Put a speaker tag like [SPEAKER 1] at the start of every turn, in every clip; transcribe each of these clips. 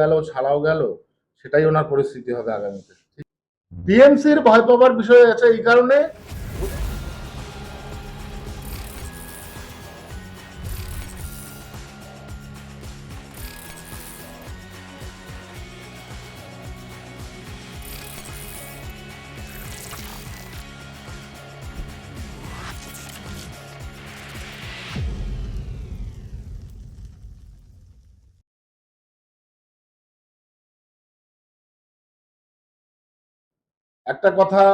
[SPEAKER 1] গেল, ছাড়াও গেল, সেটাই ওনার পরিস্থিতি হবে আগামীতে। টিএমসির ভয় পাবার বিষয় আছে এই কারণে একটা কথা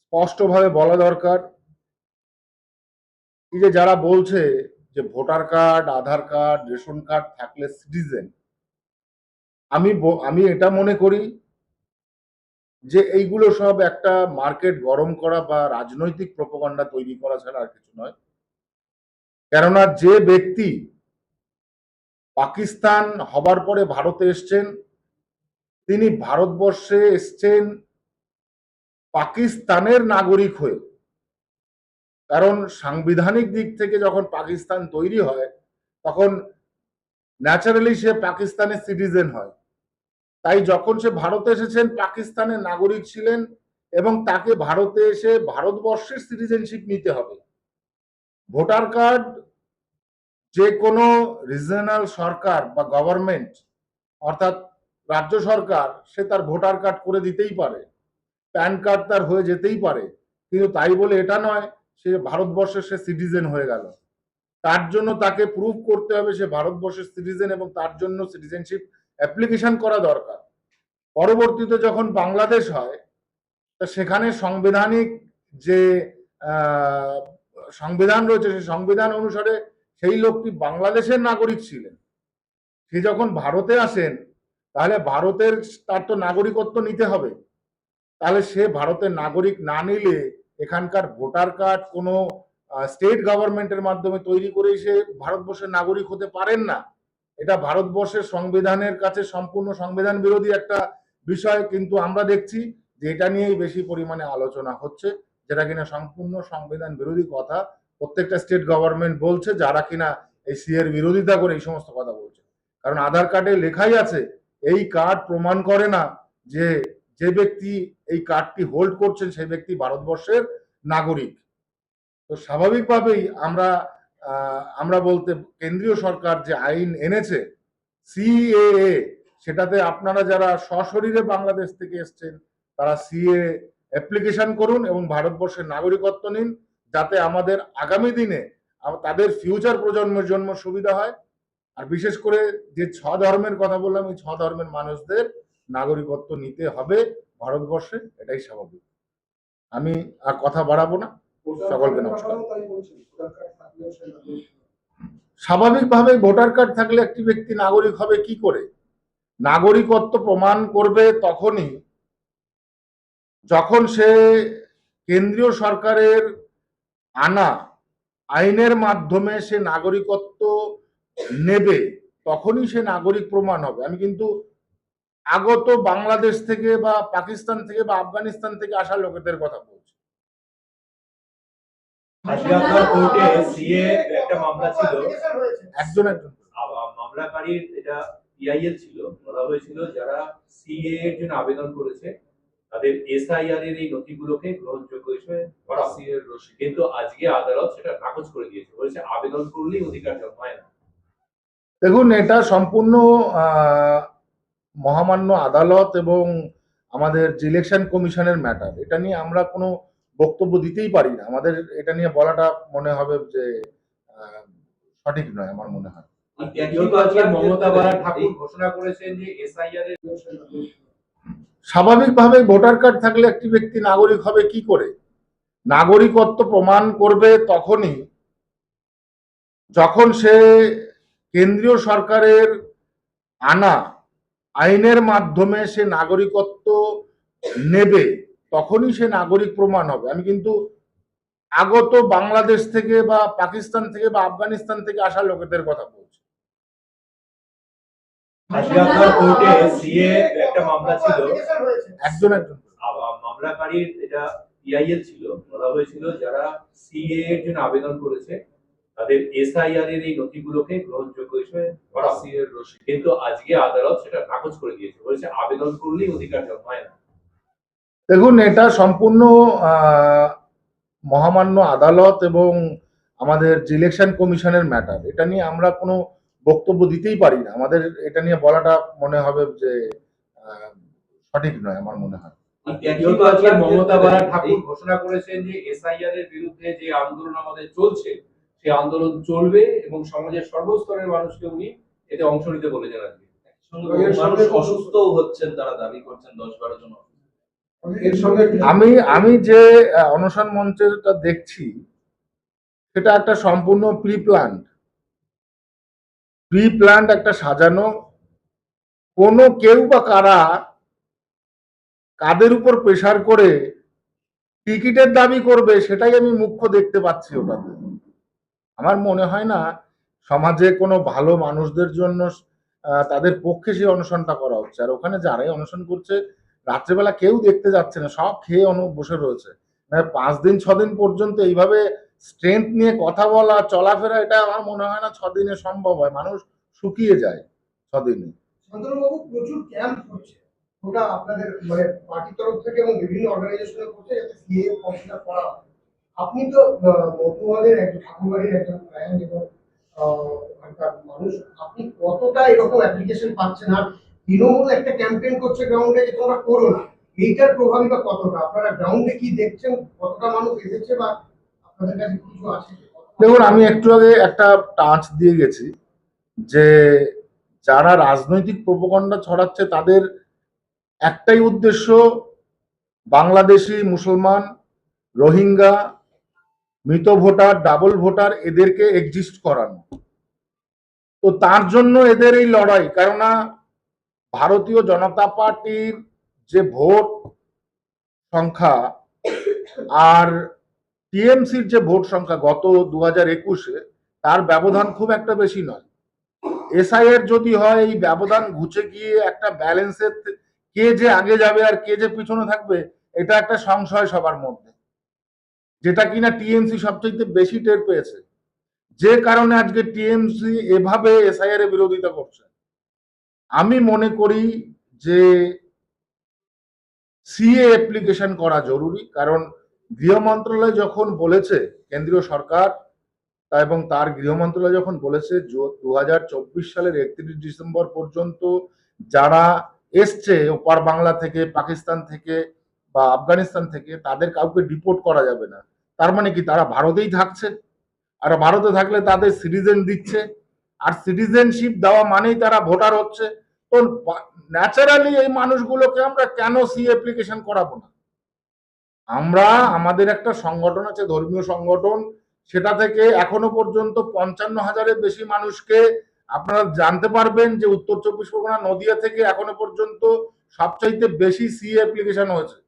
[SPEAKER 1] স্পষ্টভাবে বলা দরকার। এই যে যারা বলছে যে voter card, Aadhaar card, ration card থাকলে সিটিজেন, আমি আমি এটা মনে করি যে এইগুলো সব একটা মার্কেট গরম করা বা রাজনৈতিক প্রোপাগান্ডা তৈরি করা ছাড়া আর কিছু নয়। কেননা যে ব্যক্তি পাকিস্তান হবার পরে ভারতে এসছেন, তিনি ভারতবর্ষে এসছেন পাকিস্তানের নাগরিক হয়ে। কারণ সাংবিধানিক দিক থেকে যখন পাকিস্তান তৈরি হয়, তখন ন্যাচারালি সে পাকিস্তানের সিটিজেন হয়। তাই যখন সে ভারতে এসেছেন, পাকিস্তানের নাগরিক ছিলেন এবং তাকে ভারতে এসে ভারতবর্ষের সিটিজেনশিপ নিতে হবে। ভোটার কার্ড যে কোনো রিজনাল সরকার বা গভর্নমেন্ট, অর্থাৎ রাজ্য সরকার, সে তার ভোটার কার্ড করে দিতেই পারে। প্যান কার্ড তার হয়ে যেতেই পারে। কিন্তু তাই বলে এটা নয়, সে ভারতবর্ষের সে সিটিজেন হয়ে গেল। তার জন্য তাকে প্রুভ করতে হবে সে ভারতবর্ষের সিটিজেন এবং তার জন্য সিটিজেনশিপ অ্যাপ্লিকেশন করা দরকার। পরবর্তীতে যখন বাংলাদেশ হয়, তা সেখানে সাংবিধানিক যে সংবিধান রয়েছে সেই সংবিধান অনুসারে সেই লোকটি বাংলাদেশের নাগরিক ছিলেন। সে যখন ভারতে আসেন, তাহলে ভারতের তার তো নাগরিকত্ব নিতে হবে। তাহলে সে ভারতের নাগরিক না নিলে এখানকার ভোটার কার্ড কোনো স্টেট গভর্নমেন্টের মাধ্যমে তৈরি করেই সে ভারতবর্ষের নাগরিক হতে পারেন না। এটা ভারতবর্ষের সংবিধানের কাছে সম্পূর্ণ সংবিধান বিরোধী একটা বিষয়, কিন্তু আমরা দেখছি যে এটা নিয়েই বেশি পরিমাণে আলোচনা হচ্ছে, যেটা কিনা সম্পূর্ণ সংবিধান বিরোধী কথা। প্রত্যেকটা স্টেট গভর্নমেন্ট বলছে, যারা কিনা এই সিএর বিরোধিতা করে এই সমস্ত কথা বলছে। কারণ আধার কার্ডে লেখাই আছে, এই কার্ড প্রমাণ করে না যে যে ব্যক্তি এই কার্ডটি হোল্ড করছেন, সেই ব্যক্তি ভারতবর্ষের নাগরিক। তো স্বাভাবিকভাবেই আমরা আমরা বলতে কেন্দ্রীয় সরকার যে আইন এনেছে সিএএ সেটাতে আপনারা যারা সশরীরে বাংলাদেশ থেকে এসছেন, তারা সিএ অ্যাপ্লিকেশন করুন এবং ভারতবর্ষের নাগরিকত্ব নিন, যাতে আমাদের আগামী দিনে তাদের ফিউচার প্রজন্মের জন্য সুবিধা হয়। আর বিশেষ করে যে ছ ধর্মের কথা বললাম, এই ছ ধর্মের মানুষদের নাগরিকত্ব নিতে হবে ভারতবর্ষে এটাই স্বাভাবিক। আমি আর কথা বাড়াবো না। সকলকে নমস্কার। স্বাভাবিকভাবে ভোটার কার্ড থাকলে একটি ব্যক্তি নাগরিক হবে কি করে? নাগরিকত্ব প্রমাণ করবে তখনই যখন সে কেন্দ্রীয় সরকারের আনা আইনের মাধ্যমে সে নাগরিকত্ব নেবে তখনই সে নাগরিক প্রমাণ হবে। আমি কিন্তু আগত বাংলাদেশ থেকে বা পাকিস্তান থেকে বা আফগানিস্তান থেকে আসা লোকেদের কথা বলছি।
[SPEAKER 2] একটা মামলা ছিল।
[SPEAKER 1] একজন একজন।
[SPEAKER 2] মামলাকারীর এটা ইআইএল ছিল। বলা হয়েছিল যারা সিএ এর জন্য আবেদন করেছে তাদের এসআইআর এর এই নথিগুলোকে গ্রহণযোগ্য হিসেবে ধরা। কিন্তু আজকে আদালত সেটা নাকচ করে দিয়েছে। বলেছে আবেদন করলেই অধিকার জন্মায় না।
[SPEAKER 1] দেখুন এটা সম্পূর্ণ আহ, মহামান্য আদালত এবং আমাদের যে ইলেকশন কমিশনের ম্যাটার এটা নিয়ে আমরা কোনো বক্তব্য দিতেই পারি না। আমাদের এটা নিয়ে বলাটা মনে হবে যে সঠিক নয় আমার মনে হয়।
[SPEAKER 2] মমতা ঠাকুর ঘোষণা করেছেন যে এসআইআর এর
[SPEAKER 1] স্বাভাবিকভাবে ভোটার কার্ড থাকলে একটি ব্যক্তি নাগরিক হবে কি করে? নাগরিকত্ব প্রমাণ করবে তখনই যখন সে কেন্দ্রীয় সরকারের আনা আইনের মাধ্যমে সে নাগরিকত্ব নেবে তখনই সে নাগরিক প্রমাণ হবে। আমি কিন্তু আগত বাংলাদেশ থেকে বা পাকিস্তান থেকে বা আফগানিস্তান থেকে আসা লোকেদের কথা বলছি। একজন একজন।
[SPEAKER 2] মামলাকারীর এটা ছিল বলা হয়েছিল যারা সিএ এর জন্য আবেদন করেছে। তাদের এসআইআর এর এই নথিগুলোকে গ্রহণযোগ্য হিসেবে ধরা। কিন্তু আজকে আদালত সেটা নাকচ করে দিয়েছে। বলেছে আবেদন করলেই অধিকার জন্মায় না।
[SPEAKER 1] দেখুন এটা সম্পূর্ণ আহ, মহামান্য আদালত এবং আমাদের যে ইলেকশন কমিশনের ম্যাটার এটা নিয়ে আমরা কোনো বক্তব্য দিতেই পারি না। আমাদের এটা নিয়ে বলাটা মনে হবে যে আহ, সঠিক নয় আমার মনে হয়।
[SPEAKER 2] মমতা ঠাকুর ঘোষণা করেছেন যে এসআইআর এর বিরুদ্ধে যে আন্দোলন আমাদের চলছে সেই আন্দোলন চলবে এবং সমাজের সর্বস্তরের মানুষকে উনি এতে অংশ নিতে বলেছেন আজকে
[SPEAKER 3] মানুষ অসুস্থ হচ্ছেন তারা দাবি করছেন দশ বারো জন
[SPEAKER 1] আমি আমি যে অনশন দেখছি সেটা একটা সম্পূর্ণ প্রি প্ল্যান্ড প্রি প্ল্যান্ড একটা সাজানো। কোনো কেউ বা কারা কাদের উপর প্রেশার করে টিকিটের দাবি করবে সেটাই আমি মুখ্য দেখতে পাচ্ছি ওটাতে। আমার মনে হয় না সমাজে কোনো ভালো মানুষদের জন্য তাদের পক্ষে সেই অনশনটা করা হচ্ছে। আর ওখানে যারাই অনশন করছে, রাত্রেবেলা কেউ দেখতে যাচ্ছে না, সব খেয়ে অনু, বসে রয়েছে। মানে পাঁচ দিন, ছ দিন পর্যন্ত এইভাবে স্ট্রেংথ নিয়ে কথা বলা, চলাফেরা, এটা আমার মনে হয় না ছদিনে সম্ভব হয়। মানুষ শুকিয়ে যায়
[SPEAKER 4] ছদিনে আপনাদের মানে পার্টির তরফ থেকে এবং বিভিন্ন অর্গানাইজেশনের করছে করা আপনি তো মতুয়াদের একজন, ঠাকুরবাড়ির একজন ক্লায়েন্ট এবং ওখানকার মানুষ, আপনি কতটা এরকম অ্যাপ্লিকেশন পাচ্ছেন? আর তৃণমূল একটা ক্যাম্পেইন করছে গ্রাউন্ডে যে তোমরা করো না, এইটার প্রভাবই বা কতটা? আপনারা গ্রাউন্ডে কি দেখছেন? কতটা মানুষ এসেছে বা আপনাদের কাছে কিছু আছে?
[SPEAKER 1] দেখুন, আমি একটু আগে একটা টাচ দিয়ে গেছি যে যারা রাজনৈতিক প্রোপাগান্ডা ছড়াচ্ছে, তাদের একটাই উদ্দেশ্য, বাংলাদেশি মুসলমান, রোহিঙ্গা মৃত ভোটার ডাবল ভোটার এদেরকে এক্সিস্ট করানো। তো তার জন্য এদের এই লড়াই, কেননা ভারতীয় জনতা পার্টির যে ভোট সংখ্যা আর টিএমসির যে ভোট সংখ্যা গত দু হাজার একুশে, তার ব্যবধান খুব একটা বেশি নয়। এসআইয়ের যদি হয়, এই ব্যবধান ঘুচে গিয়ে একটা ব্যালেন্সের কে যে আগে যাবে আর কে যে পিছনে থাকবে, এটা একটা সংশয় সবার মধ্যে। যেটা কিনা টিএমসি সবচেয়ে বেশি টের পেয়েছে। যে কারণে আজকে টিএমসি এভাবে এসআইআর বিরোধিতা করছে। আমি মনে করি যে সিএ অ্যাপ্লিকেশন করা জরুরি, কারণ গৃহ মন্ত্রণালয় যখন বলেছে, কেন্দ্রীয় সরকার এবং তার গৃহ মন্ত্রণালয় যখন বলেছে দু হাজার চব্বিশ সালের একত্রিশ ডিসেম্বর পর্যন্ত যারা এসছে ওপার বাংলা থেকে, পাকিস্তান থেকে বা আফগানিস্তান থেকে, তাদের কাউকে ডিপোর্ট করা যাবে না। তার মানে কি তারা ভারতেই থাকছে? আর ভারতে থাকলে তাদের সিটিজেন দিচ্ছে। আর সিটিজেনশিপ দেওয়া মানেই তারা ভোটার হচ্ছে। তো ন্যাচারালি এই মানুষগুলোকে আমরা কেন সি অ্যাপ্লিকেশন করাবো না? আমরা, আমাদের একটা সংগঠন আছে, ধর্মীয় সংগঠন, সেটা থেকে এখনও পর্যন্ত পঞ্চান্ন হাজারের বেশি মানুষকে আপনারা জানতে পারবেন যে উত্তর চব্বিশ পরগনা, নদিয়া থেকে এখনও পর্যন্ত সবচাইতে বেশি সি অ্যাপ্লিকেশন হয়েছে।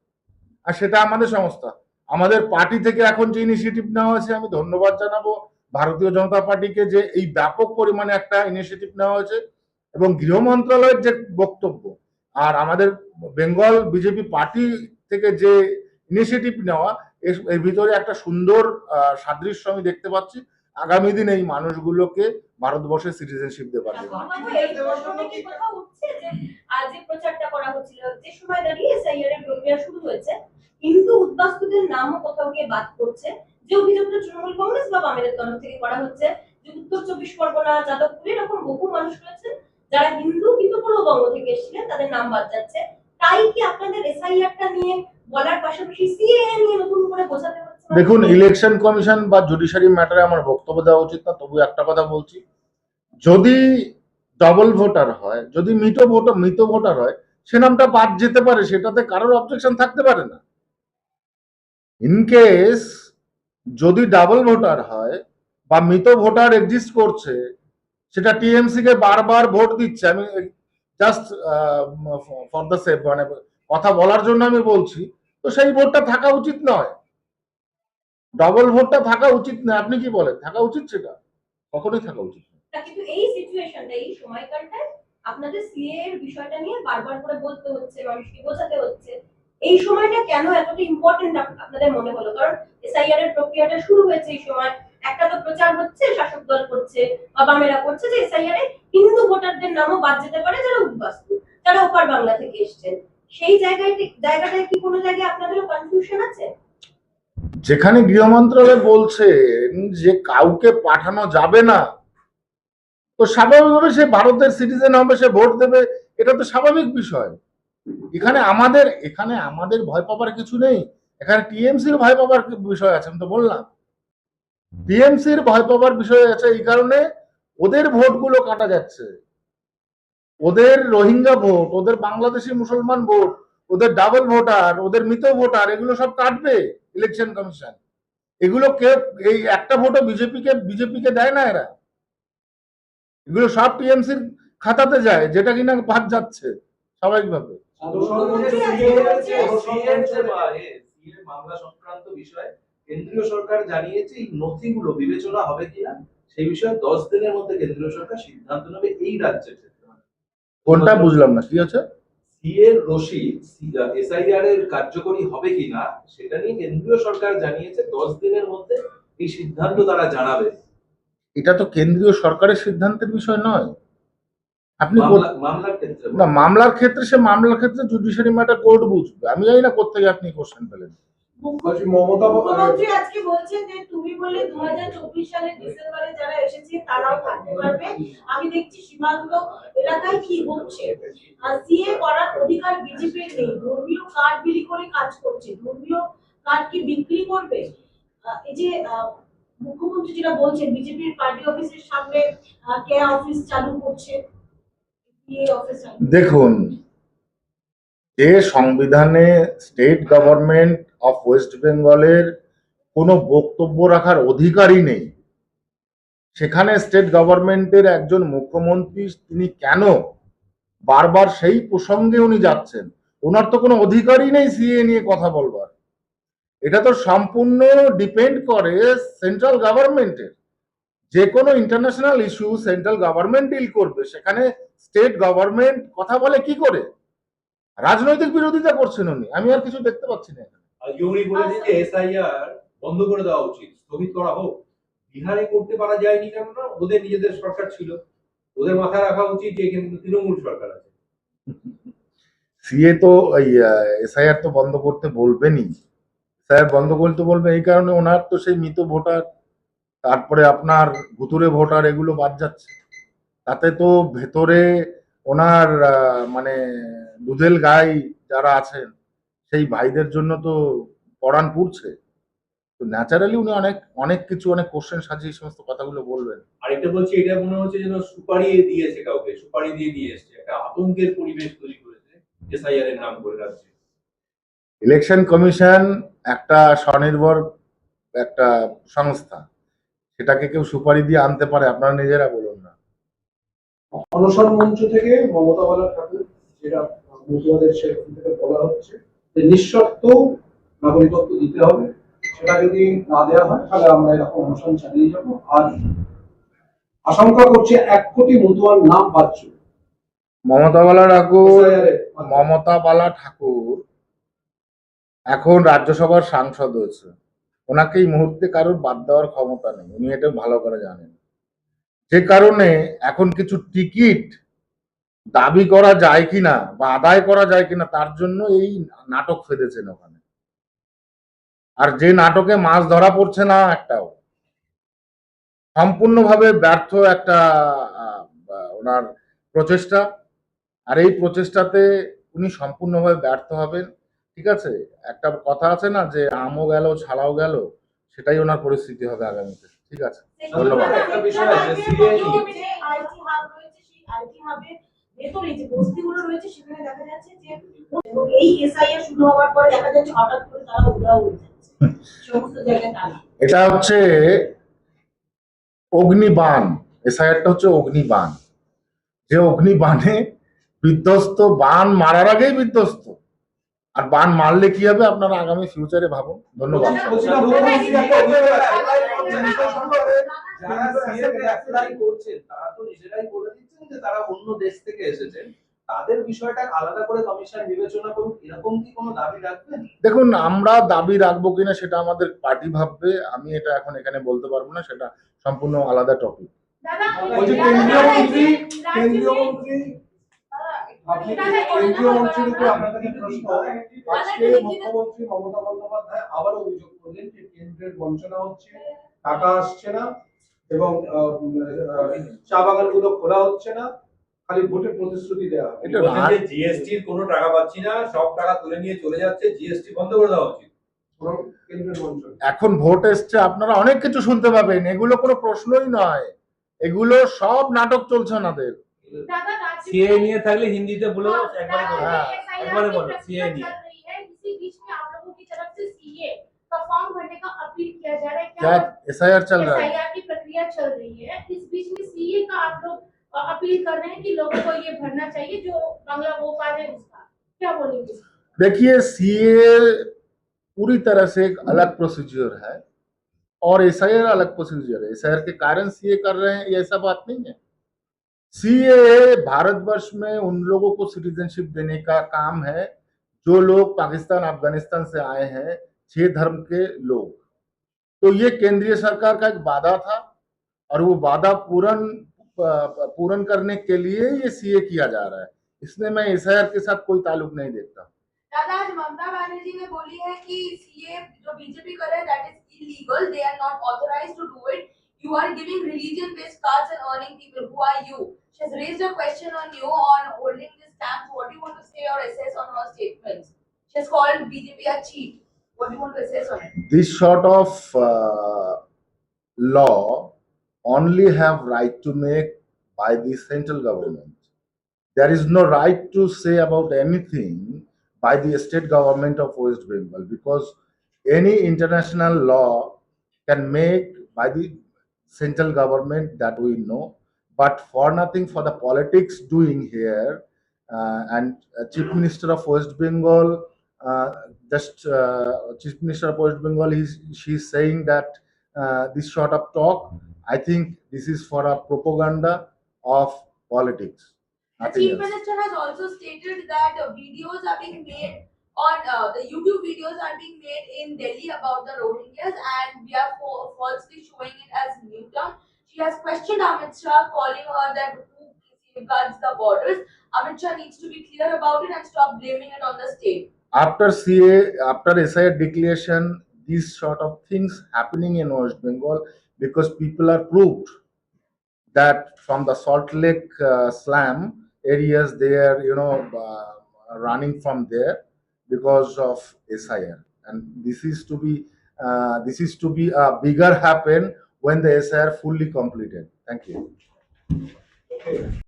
[SPEAKER 1] আর সেটা আমাদের সংস্থা। আমাদের পার্টি থেকে এখন যে ইনিশিয়েটিভ নেওয়া হয়েছে, আমি ধন্যবাদ জানাব। ভারতীয় জনতা পার্টিকে যে এই ব্যাপক পরিমাণে একটা ইনিশিয়েটিভ নেওয়া হয়েছে এবং গৃহ মন্ত্রণালয়ের যে বক্তব্য আর আমাদের বেঙ্গল বিজেপি পার্টি থেকে যে ইনিশিয়েটিভ নেওয়া, এর- ভিতরে একটা সুন্দর সাদৃশ্য আমি দেখতে পাচ্ছি। আগামী দিন এই মানুষগুলোকে ভারতবর্ষের সিটিজেনশিপ দেওয়া পারবে
[SPEAKER 5] উঠছে যে প্রচারটা করা হচ্ছিল, যে সময় দাঁড়িয়ে এসআইআর এর প্রক্রিয়া শুরু হয়েছে কিন্তু উদ্বাস্তুদের নামও কোথাও গিয়ে বাদ পড়ছে। যে অভিযোগটা তৃণমূল কংগ্রেস বা বামেদের তরফ থেকে করা হচ্ছে, যে উত্তর চব্বিশ পরগনা, যাদবপুরে এরকম বহু মানুষ রয়েছে, যারা হিন্দু কিন্তু পূর্ববঙ্গ থেকে এসেছিলেন, তাদের নাম বাদ যাচ্ছে। তাই কি আপনাদের এসআইআরটা নিয়ে বলার পাশাপাশি সিএএ নিয়ে নতুন করে বোঝাতে হচ্ছে?
[SPEAKER 1] দেখুন ইলেকশন কমিশন বা জুডিশিয়ারি ম্যাটারে আমার বক্তব্য দেওয়া উচিত না, তবু একটা কথা বলছি। যদি ডবল ভোটার হয়, যদি মৃত ভোটার মৃত ভোটার হয়, সে নামটা বাদ যেতে পারে, সেটাতে কারোর অবজেকশন থাকতে পারে না। ইন কেস যদি ডাবল ভোটার হয় বা মৃত ভোটার এক্সিস্ট করছে, সেটা টিএমসি কে বারবার ভোট দিচ্ছে, আমি জাস্ট ফর দ্য সেফ মানে কথা বলার জন্য আমি বলছি, তো সেই ভোটটা থাকা উচিত নয়। ডবল ভোটটা থাকা উচিত না আপনি কি বলেন? থাকা উচিত সেটা? কখনোই থাকা উচিত
[SPEAKER 5] কিন্তু এই সিচুয়েশনটা এই সময়কালটায় আপনাদের সিএ এর বিষয়টা নিয়ে বারবার করে বলতে হচ্ছে, মানুষকে বোঝাতে হচ্ছে। এই সময়টা কেন এতটা ইম্পর্টেন্ট আপনাদের মনে হলো? কারণ এসআইআর এর প্রক্রিয়াটা শুরু হয়েছে এই সময়। একটা তো প্রচার হচ্ছে, শাসক দল করছে, বা করছে যে এসআইআর এ হিন্দু ভোটারদের নামও বাদ যেতে পারে যারা উদ্বাস্তু,
[SPEAKER 3] যারা ওপার বাংলা থেকে এসেছেন। সেই জায়গায় জায়গাটায় কি কোনো জায়গায় আপনাদেরও কনফিউশন আছে?
[SPEAKER 1] যেখানে গৃহ মন্ত্রণালয় বলছেন যে কাউকে পাঠানো যাবে না তো স্বাভাবিকভাবে সে ভারতের সিটিজেন হবে, সে ভোট দেবে, এটা তো স্বাভাবিক বিষয়। এখানে আমাদের এখানে আমাদের ভয় পাবার কিছু নেই। এখানে টিএমসির ভয় পাবার বিষয় আছে, আমি তো বললাম। টিএমসির ভয় পাবার বিষয় আছে এই কারণে ওদের ভোটগুলো কাটা যাচ্ছে। ওদের রোহিঙ্গা ভোট, ওদের বাংলাদেশি মুসলমান ভোট, ওদের ডাবল ভোটার ওদের মৃত ভোটার এগুলো সব কাটবে ইলেকশন কমিশন এগুলো কে, এই একটা ভোটও বিজেপিকে বিজেপিকে দেয় না এরা। এগুলো সব টিএমসির খাতাতে যায়, যেটা কিনা বাদ যাচ্ছে, স্বাভাবিকভাবে।
[SPEAKER 2] কেন্দ্রীয় সরকার সিদ্ধান্ত নেবে এই রাজ্যের ক্ষেত্রে
[SPEAKER 1] কোনটা বুঝলাম না
[SPEAKER 2] রশিদ এসআইআর এর কার্যকরী হবে কিনা, সেটা নিয়ে কেন্দ্রীয় সরকার জানিয়েছে, দশ দিনের মধ্যে এই সিদ্ধান্ত তারা জানাবে।
[SPEAKER 1] এটা তো কেন্দ্রীয় সরকারের সিদ্ধান্তের বিষয় নয়। আপনি
[SPEAKER 2] মামলার ক্ষেত্রে
[SPEAKER 1] না মামলার ক্ষেত্রে সে মামলার ক্ষেত্রে জুডিশিয়ারি ম্যাটার কোর্ট বুঝবে। আমি জানি না কোথেকে আপনি কোশ্চেন পেলেন।
[SPEAKER 3] মুখ্যমন্ত্রী আজকে বলছেন যে তুমি বলে দু সালের ডিসেম্বরে যারা এসেছে তারাও থাকতে পারবে। আমি দেখছি সীমান্ত এলাকায় কি হচ্ছে। আর সিএ করার অধিকার বিজেপির নেই। ধর্মীয় কার্ড বিলি করে কাজ করছে। ধর্মীয় কার্ড কি বিক্রি করবে? আহ, এই যে মুখ্যমন্ত্রী যেটা বলছেন বিজেপির পার্টি অফিসের সামনে কে অফিস চালু করছে?
[SPEAKER 1] দেখুন যে সংবিধানে স্টেট গভর্নমেন্ট অফ ওয়েস্ট বেঙ্গলের কোনো বক্তব্য রাখার অধিকারই নেই। সেখানে স্টেট গভর্নমেন্টের একজন মুখ্যমন্ত্রী, তিনি কেন বারবার সেই প্রসঙ্গে উনি যাচ্ছেন? ওনার তো কোনো অধিকারই নেই সিএ নিয়ে কথা বলবার। এটা তো সম্পূর্ণ ডিপেন্ড করে সেন্ট্রাল গভর্নমেন্টের যে কোনো international issue central government deal করবে। সেখানে স্টেট গভর্নমেন্ট কথা বলে কি করে? রাজনৈতিক বিরোধিতা করছেন উনি। আমি আর কিছু দেখতে পাচ্ছি না এখানে।
[SPEAKER 6] আজকে উনি বলেছেন যে এসআইআর বন্ধ করে দেওয়া উচিত স্থগিত করা হোক। বিহারে করতে পারা যায়নি কেননা ওদের নিজেদের সরকার ছিল। ওদের মাথায় রাখা উচিত যে এখানে কিন্তু তৃণমূল সরকার আছে।
[SPEAKER 1] সিএ তো এসআইআর তো বন্ধ করতে বলবেনই। এসআইআর বন্ধ করতে বলবে, এই কারণে ওনার তো সেই মৃত ভোটার, তারপরে আপনার ভুতুরে ভোটার এগুলো বাদ যাচ্ছে। তাতে তো ভেতরে ওনার মানে দুধেল গাই যারা আছেন, সেই ভাইদের জন্য তো পড়ান পুড়ছে। তো ন্যাচারালি উনি অনেক অনেক কিছু, অনেক কোশ্চেন সাজিয়ে এই সমস্ত কথাগুলো বলবেন।
[SPEAKER 6] আরেকটা বলছি, এটা মনে হচ্ছে যেন সুপারি দিয়েছে কাউকে সুপারি দিয়ে দিয়ে এসছে। একটা আতঙ্কের পরিবেশ তৈরি করেছে, এসআইআর এর নাম করে রাখছে
[SPEAKER 1] ইলেকশন কমিশন একটা স্বনির্ভর একটা সংস্থা। সেটাকে কেউ সুপারি দিয়ে আনতে পারে আপনারা নিজেরা বলুন না।
[SPEAKER 7] অনশন মঞ্চ থেকে মমতা বালা ঠাকুর যেটা মতুয়াদের সেখান থেকে বলা হচ্ছে যে নিঃশর্ত নাগরিকত্ব দিতে হবে। সেটা যদি না দেওয়া হয় তাহলে আমরা এরকম অনশন চালিয়ে যাব। আর আশঙ্কা করছে এক কোটি মতুয়ার নাম বাদ
[SPEAKER 1] মমতা বালা ঠাকুর মমতা বালা ঠাকুর। এখন রাজ্যসভার সাংসদ হয়েছে। ওনাকে এই মুহূর্তে কারোর বাদ দেওয়ার ক্ষমতা নেই। উনি এটা ভালো করে জানেন। যে কারণে এখন কিছু টিকিট দাবি করা যায় কিনা বা আদায় করা যায় কিনা, তার জন্য এই নাটক ফেলেছেন ওখানে। আর যে নাটকে মাছ ধরা পড়ছে না একটাও, সম্পূর্ণভাবে ব্যর্থ একটা ওনার প্রচেষ্টা। আর এই প্রচেষ্টাতে উনি সম্পূর্ণভাবে ব্যর্থ হবেন। ঠিক আছে? একটা কথা আছে না যে আমও গেল ছাড়াও গেল সেটাই ওনার পরিস্থিতি হবে আগামীতে। ঠিক আছে? ধন্যবাদ।
[SPEAKER 2] একটা বিষয় আছে, CA নিয়ে।
[SPEAKER 3] আইটি হাব রয়েছে সেই আইটি হাবের ভেতরে যে বস্তিগুলো রয়েছে সেখানে দেখা যাচ্ছে যে এই এসআইআর শুরু হওয়ার পরে দেখা যাচ্ছে হঠাৎ করে তারা উধাও হয়ে যাচ্ছে। সমস্ত জায়গায় তালা।
[SPEAKER 1] এটা হচ্ছে অগ্নিবাণ। এসআইআরটা হচ্ছে অগ্নিবাণ। যে অগ্নিবাণে বিধ্বস্ত বান মারার আগেই বিধ্বস্ত। আর বান মারলে কি হবে আপনারা আগামী ফিউচারে ভাবুন। ধন্যবাদ।
[SPEAKER 7] বলছি না, মুখ্যমন্ত্রী একটা অভিযোগ আছে।
[SPEAKER 2] যারা CA তে apply করছেন তারা তো নিজেরাই বলে দিচ্ছেন যে তারা অন্য দেশ থেকে এসেছেন তাদের বিষয়টা আলাদা করে কমিশন বিবেচনা করুক এরকম কি কোনো দাবি রাখবেন
[SPEAKER 1] দেখুন আমরা দাবি রাখব কিনা সেটা আমাদের পার্টি ভাববে। আমি এটা এখন এখানে বলতে পারব না সেটা সম্পূর্ণ আলাদা টপিক
[SPEAKER 7] কেন্দ্রীয় মন্ত্রী কেন্দ্রীয় মন্ত্রী আপনি কেন্দ্রীয় মন্ত্রীর উপর আপনার কাছে প্রশ্ন আজকে মুখ্যমন্ত্রী মমতা বন্দ্যোপাধ্যায় আবারও অভিযোগ করলেন যে কেন্দ্রের বঞ্চনা হচ্ছে টাকা আসছে না এবং চা বাগানগুলো খোলা হচ্ছে না খালি ভোটের প্রতিশ্রুতি দেওয়া হবে।
[SPEAKER 2] জিএসটির কোনো টাকা পাচ্ছি না সব টাকা তুলে নিয়ে চলে যাচ্ছে জিএসটি বন্ধ করে দেওয়া উচিত।
[SPEAKER 7] পুরো কেন্দ্রের
[SPEAKER 1] এখন ভোট এসছে আপনারা অনেক কিছু শুনতে পাবেন এগুলো কোনো প্রশ্নই নয়। এগুলো সব নাটক চলছে ওনাদের।
[SPEAKER 8] दादा राज्य
[SPEAKER 9] सीए নিয়ে থাকলে হিন্দিতে বলে দাও একবারে বলো
[SPEAKER 1] हाँ,
[SPEAKER 9] একবারে বলো सीए নিয়ে
[SPEAKER 8] चल रही है इसी बीच में आप लोगों की तरफ से सीए का फॉर्म भरने का अपील किया जा रहा है
[SPEAKER 1] क्या एस आई आर चल रहा है
[SPEAKER 8] एसआईआर की प्रक्रिया चल रही है इस बीच में सीए का आप लोग अ, अपील कर रहे हैं कि लोगों को ये भरना चाहिए जो बांग्ला वो पा रहे हैं उसका क्या बोलेंगे
[SPEAKER 1] देखिए सीए पूरी तरह से एक अलग प्रोसीजर है और एस अलग प्रोसीजर है एस के कारण सीए कर रहे हैं ये ऐसा बात नहीं है सीए भारतवर्ष में उन लोगों को सिटीजनशिप देने का काम है, जो लोग पाकिस्तान, अफ़गानिस्तान से आए हैं, छह धर्म के लोग। तो ये केंद्रीय सरकार का एक वादा था, और वो वादा पूर्ण पूर्ण करने के लिए ये सीए किया जा रहा है। इसमें मैं एस के साथ कोई ताल्लुक नहीं देखता।
[SPEAKER 10] दादा, आज ममता बनर्जी ने बोली है कि सीए जो बीजेपी कर रहे हैं that is illegal they are not authorised to do it you are giving religion based cards and earning people. Who are you? She has raised a question on you on holding this stamp what do you want to say or assess on her statements? She has called bjp a cheat. What do you want to assess on it?
[SPEAKER 1] This sort of uh, law only have right to make by the central government. There is no right to say about anything by the state government of west bengal because any international law can make by the central government that we know but for nothing for the politics doing here uh, and uh, chief minister of west bengal uh, just uh, chief minister of west bengal is she's saying that uh, this sort of talk i think this is for a propaganda of politics
[SPEAKER 10] the chief
[SPEAKER 1] else.
[SPEAKER 10] minister has also stated that uh, videos are being made on uh, the youtube videos are being made in delhi about the rohingyas and we are fa- falsely showing it as new newtown she has questioned amit shah calling her that who safeguards the borders amit shah needs to be clear about it and stop blaming it on the state
[SPEAKER 1] after CA, after SI declaration, these sort of things happening in West Bengal because people are proved that from the Salt Lake uh, slam areas, they are, you know, uh, running from there because of SIR. And this is to be, uh, this is to be a bigger happen when the SIR fully completed. Thank you.
[SPEAKER 7] Okay.